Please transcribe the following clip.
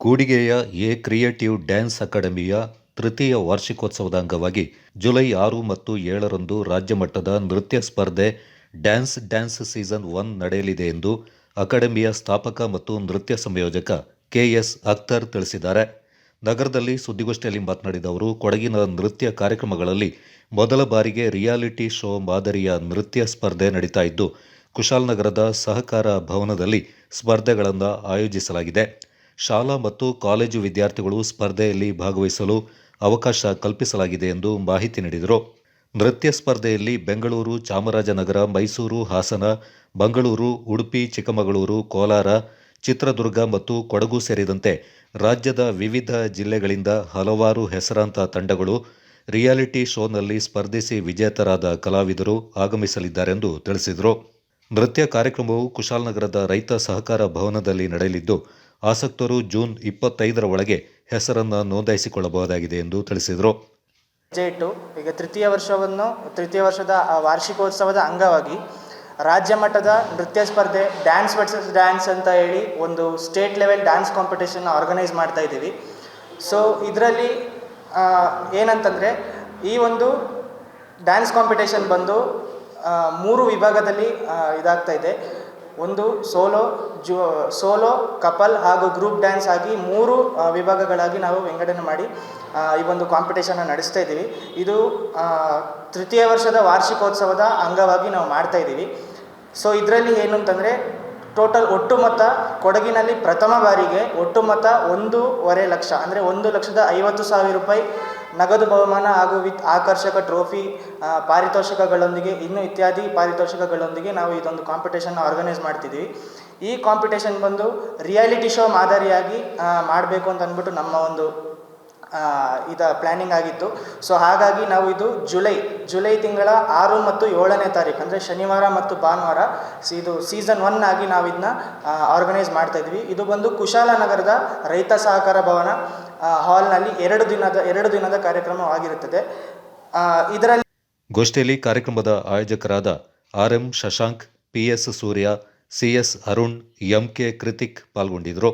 ಕೂಡಿಗೆಯ A creative dance ಅಕಾಡೆಮಿಯ ತೃತೀಯ ವಾರ್ಷಿಕೋತ್ಸವದ ಅಂಗವಾಗಿ ಜುಲೈ ಆರು ಮತ್ತು ಏಳರಂದು ರಾಜ್ಯ ಮಟ್ಟದ ನೃತ್ಯ ಸ್ಪರ್ಧೆ ಡ್ಯಾನ್ಸ್ ಡ್ಯಾನ್ಸ್ ಸೀಸನ್ ಒನ್ ನಡೆಯಲಿದೆ ಎಂದು ಅಕಾಡೆಮಿಯ ಸ್ಥಾಪಕ ಮತ್ತು ನೃತ್ಯ ಸಂಯೋಜಕ ಕೆಎಸ್ ಅಖ್ತರ್ ತಿಳಿಸಿದ್ದಾರೆ. ನಗರದಲ್ಲಿ ಸುದ್ದಿಗೋಷ್ಠಿಯಲ್ಲಿ ಮಾತನಾಡಿದ ಅವರು, ಕೊಡಗಿನ ನೃತ್ಯ ಕಾರ್ಯಕ್ರಮಗಳಲ್ಲಿ ಮೊದಲ ಬಾರಿಗೆ ರಿಯಾಲಿಟಿ ಶೋ ಮಾದರಿಯ ನೃತ್ಯ ಸ್ಪರ್ಧೆ ನಡೀತಾ ಇದ್ದು ಕುಶಾಲನಗರದ ಸಹಕಾರ ಭವನದಲ್ಲಿ ಸ್ಪರ್ಧೆಗಳನ್ನು ಆಯೋಜಿಸಲಾಗಿದೆ. ಶಾಲಾ ಮತ್ತು ಕಾಲೇಜು ವಿದ್ಯಾರ್ಥಿಗಳು ಸ್ಪರ್ಧೆಯಲ್ಲಿ ಭಾಗವಹಿಸಲು ಅವಕಾಶ ಕಲ್ಪಿಸಲಾಗಿದೆ ಎಂದು ಮಾಹಿತಿ ನೀಡಿದರು. ನೃತ್ಯ ಸ್ಪರ್ಧೆಯಲ್ಲಿ ಬೆಂಗಳೂರು, ಚಾಮರಾಜನಗರ, ಮೈಸೂರು, ಹಾಸನ, ಬೆಂಗಳೂರು, ಉಡುಪಿ, ಚಿಕ್ಕಮಗಳೂರು, ಕೋಲಾರ, ಚಿತ್ರದುರ್ಗ ಮತ್ತು ಕೊಡಗು ಸೇರಿದಂತೆ ರಾಜ್ಯದ ವಿವಿಧ ಜಿಲ್ಲೆಗಳಿಂದ ಹಲವಾರು ಹೆಸರಾಂತ ತಂಡಗಳು ರಿಯಾಲಿಟಿ ಶೋನಲ್ಲಿ ಸ್ಪರ್ಧಿಸಿ ವಿಜೇತರಾದ ಕಲಾವಿದರು ಆಗಮಿಸಲಿದ್ದಾರೆಂದು ತಿಳಿಸಿದರು. ನೃತ್ಯ ಕಾರ್ಯಕ್ರಮವು ಕುಶಾಲನಗರದ ರೈತ ಸಹಕಾರ ಭವನದಲ್ಲಿ ನಡೆಯಲಿದ್ದು ಆಸಕ್ತರು ಜೂನ್ ಇಪ್ಪತ್ತೈದರ ಒಳಗೆ ಹೆಸರನ್ನು ನೋಂದಾಯಿಸಿಕೊಳ್ಳಬಹುದಾಗಿದೆ ಎಂದು ತಿಳಿಸಿದರು. ಇಟ್ಟು ಈಗ ತೃತೀಯ ವರ್ಷವನ್ನು, ತೃತೀಯ ವರ್ಷದ ವಾರ್ಷಿಕೋತ್ಸವದ ಅಂಗವಾಗಿ ರಾಜ್ಯ ಮಟ್ಟದ ನೃತ್ಯ ಸ್ಪರ್ಧೆ ಡ್ಯಾನ್ಸ್ ವರ್ಸಸ್ ಡ್ಯಾನ್ಸ್ ಅಂತ ಹೇಳಿ ಒಂದು state level dance competition organise ಮಾಡ್ತಾ ಇದ್ದೀವಿ. ಸೊ, ಇದರಲ್ಲಿ ಏನಂತಂದರೆ ಈ ಒಂದು ಡ್ಯಾನ್ಸ್ ಕಾಂಪಿಟೇಷನ್ ಬಂದು ಮೂರು ವಿಭಾಗದಲ್ಲಿ ಇದಾಗ್ತಾ ಇದೆ. ಒಂದು ಸೋಲೋ ಜೋ, ಸೋಲೋ ಕಪಲ್ ಹಾಗೂ ಗ್ರೂಪ್ ಡ್ಯಾನ್ಸ್ ಆಗಿ ಮೂರು ವಿಭಾಗಗಳಾಗಿ ನಾವು ವಿಂಗಡಣೆ ಮಾಡಿ ಈ ಒಂದು ಕಾಂಪಿಟೇಷನ್ನ ನಡೆಸ್ತಾ ಇದ್ದೀವಿ. ಇದು ತೃತೀಯ ವರ್ಷದ ವಾರ್ಷಿಕೋತ್ಸವದ ಅಂಗವಾಗಿ ನಾವು ಮಾಡ್ತಾ ಇದ್ದೀವಿ. ಸೊ ಇದರಲ್ಲಿ ಏನು ಅಂತಂದರೆ ಟೋಟಲ್ ಒಟ್ಟು ಮೊತ್ತ ಕೊಡಗಿನಲ್ಲಿ ಪ್ರಥಮ ಬಾರಿಗೆ ಒಟ್ಟು ಮೊತ್ತ ಒಂದೂವರೆ ಲಕ್ಷ, ಅಂದರೆ ಒಂದು ಲಕ್ಷದ ಐವತ್ತು ಸಾವಿರ ರೂಪಾಯಿ ನಗದು ಬಹುಮಾನ ಹಾಗೂ ವಿತ್ ಆಕರ್ಷಕ ಟ್ರೋಫಿ ಪಾರಿತೋಷಕಗಳೊಂದಿಗೆ, ಇನ್ನೂ ಇತ್ಯಾದಿ ಪಾರಿತೋಷಕಗಳೊಂದಿಗೆ ನಾವು ಇದೊಂದು ಕಾಂಪಿಟೇಷನ್ ಆರ್ಗನೈಸ್ ಮಾಡ್ತಿದ್ದೀವಿ. ಈ ಕಾಂಪಿಟೇಷನ್ ಬಂದು ರಿಯಾಲಿಟಿ ಶೋ ಮಾದರಿಯಾಗಿ ಮಾಡಬೇಕು ಅಂತ ಅಂದ್ಬಿಟ್ಟು ನಮ್ಮ ಒಂದು ಇದ ಪ್ಲ್ಯಾನಿಂಗ್ ಆಗಿತ್ತು. ಸೊ ಹಾಗಾಗಿ ನಾವು ಇದು ಜುಲೈ ಜುಲೈ ತಿಂಗಳ ಆರು ಮತ್ತು ಏಳನೇ ತಾರೀಕು ಅಂದರೆ ಶನಿವಾರ ಮತ್ತು ಭಾನುವಾರ ಇದು ಸೀಸನ್ ಒನ್ ಆಗಿ ನಾವು ಇದನ್ನ ಆರ್ಗನೈಸ್ ಮಾಡ್ತಾ ಇದ್ವಿ. ಇದು ಬಂದು ಕುಶಾಲನಗರದ ರೈತ ಸಹಕಾರ ಭವನ ಹಾಲ್ನಲ್ಲಿ ಎರಡು ದಿನದ ಎರಡು ದಿನದ ಕಾರ್ಯಕ್ರಮವಾಗಿರುತ್ತದೆ ಇದರಲ್ಲಿ ಗೋಷ್ಠಿಯಲ್ಲಿ ಕಾರ್ಯಕ್ರಮದ ಆಯೋಜಕರಾದ R M Shashank, P S Surya, C S Arun, M K Krithik ಪಾಲ್ಗೊಂಡಿದ್ದರು.